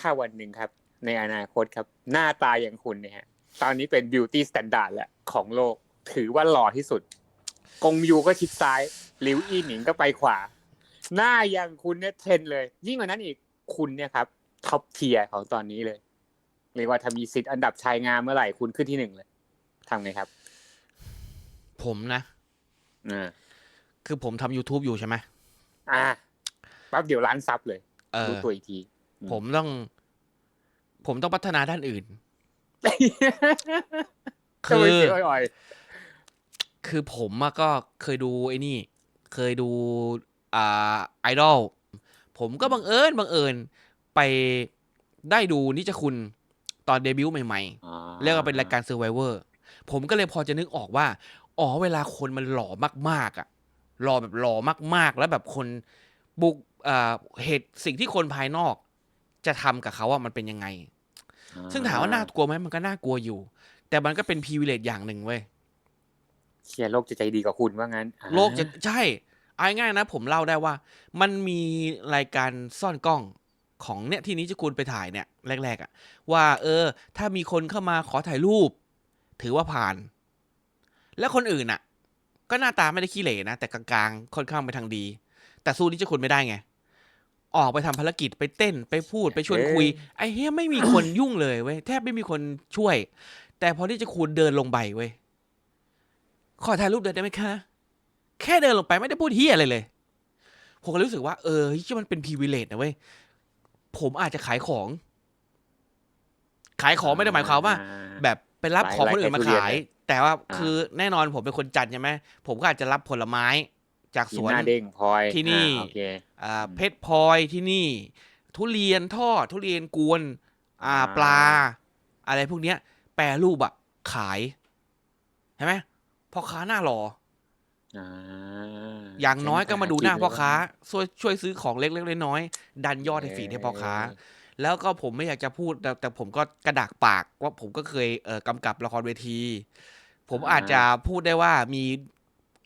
ถ้าวันหนึ่งครับ ในอนาคตครับ หน้าตาอย่างคุณเนี่ยฮะตอนนี้เป็นบิวตี้สแตนดาร์ดแหละของโลก ถือว่าหล่อที่สุด กงยูก็ชิดซ้ายหลิวอี้หนิงก็ไปขวา หน้าอย่างคุณเนี่ยเทรนเลย ยิ่งกว่านั้นอีกคุณเนี่ยครับท็อปเทียร์ของตอนนี้เลยเรียกว่าถ้ามีสิทธิ์อันดับชายงามเมื่อไหร่คุณขึ้นที่หนึ่งเลยทำไงครับ ผมนะอ่าคือผมทำ YouTube อยู่ใช่ไหมอ่าปั๊บเดี๋ยวล้านซับเลยเออรู้ตัวอีกที ผมต้อง ผมต้องพัฒนาด้านอื่นทำไมคือเสียงอ่อยคือผมอะก็เคยดูไอ้นี่ เคยดูอ่าไอดอลผมก็บังเอิญบังเอิญไปได้ดูนิจคุณตอนเดบิวต์ใหม่ๆอ่าๆเรียกว่าเป็นรายการ Survivor ผมก็เลยพอจะนึกออกว่า อ๋อเวลาคนมันหล่อมากๆอะหล่อแบบหล่อมากๆ แล้วแบบคนบุกอ่าเหตุสิ่งที่คนภายนอก จะทำกับเขาว่ามันเป็นยังไง ซึ่งถามว่าน่ากลัวไหมมันก็น่ากลัวอยู่ แต่มันก็เป็นพีวิเลตอย่างหนึ่งเว้ยเชียร์โลกจะใจดีกับคุณว่างั้นอ่าโลกจะใช่เอาง่ายๆนะ ผมเล่าได้ว่า มันมีรายการซ่อนกล้องของเนี่ยที่นี้จะคุณไปถ่ายเนี่ย แรก ๆอะ่ะ ว่า เออ ถ้ามีคนเข้ามาขอถ่ายรูป ถือว่าผ่าน แล้วคนอื่นอะ ก็หน้าตาไม่ได้ขี้เหร่นะแต่กลางๆค่อนข้างไปทางดี แต่สู้นิจคุณไม่ได้ไง ออกไปทำภารกิจไปเต้นไปพูดไปชวนคุย ไอ้เฮียไม่มีคนยุ่งเลยเว้ยแทบไม่มีคนช่วย แต่พอที่จะคุณเดินลงไปเว้ยขอถ่ายรูปเดินได้ไหมคะ แค่เดินลงไปไม่ได้พูดเฮียอะไรเลย ผมก็รู้สึกว่าเออที่มันเป็นพีวิเลตนะเว้ยผมอาจจะขายของ ขายของไม่ได้หมายความว่าอ่แบบไปรับของคนอื่นมาขายขายทุเรียนเลยแต่ว่าอ่าคือแน่นอนผมเป็นคนจัดใช่ไหมผมก็อาจจะรับผลไม้ จากสกินวนหน้าเด้งพลอยที่นี่อ่าโอเค อ่าอืมเพชรพลอยที่นี่ ทุเรียนทอดทุเรียนกวน อ่าอ่า ปลา อะไรพวกเนี้ย แปรรูปอะขายเห็นไหมพ่อค้าหน้าหล่ออ่าอย่างน้อยก็มาดูหน้าเจ๋งพ่อค้าเลยช่วยช่วยซื้อของเล็กๆน้อยๆดันยอดให้ฝีดให้พ่อค้าเออแล้วก็ผมไม่อยากจะพูดแต่แต่ผมก็กระดากปากว่าผมก็เคยเอ่อกำกับละครเวที ผมอาจจะพูดได้ว่ามี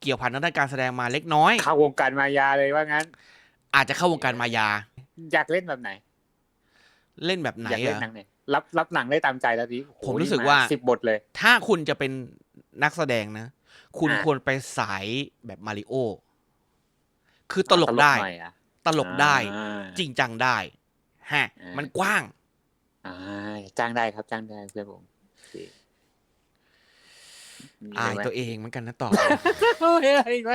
เกี่ยวพันทางด้านการแสดงมาเล็กน้อย เข้าวงการมายาเลยว่างั้น อาจจะเข้าวงการมายา อยากเล่นแบบไหน เล่นแบบไหนอยากเล่นอะหนังไหนรับรับหนังได้ตามใจแล้วดิโอ้โหผมรู้สึกว่าสิบบทเลย ถ้าคุณจะเป็นนักแสดงนะ คุณอะควรไปสายแบบมาริโอคือตลกได้หน่อยอะตลกได้อ่าจริงจังได้ฮะอ่ามัมันกว้างอ่าจ้างได้ครับจ้างได้เพื่อนผมโอเคมีอายะไรไหมตัวเองเหมือนกันนะต่อเฮ้ยอะไรอีกไหม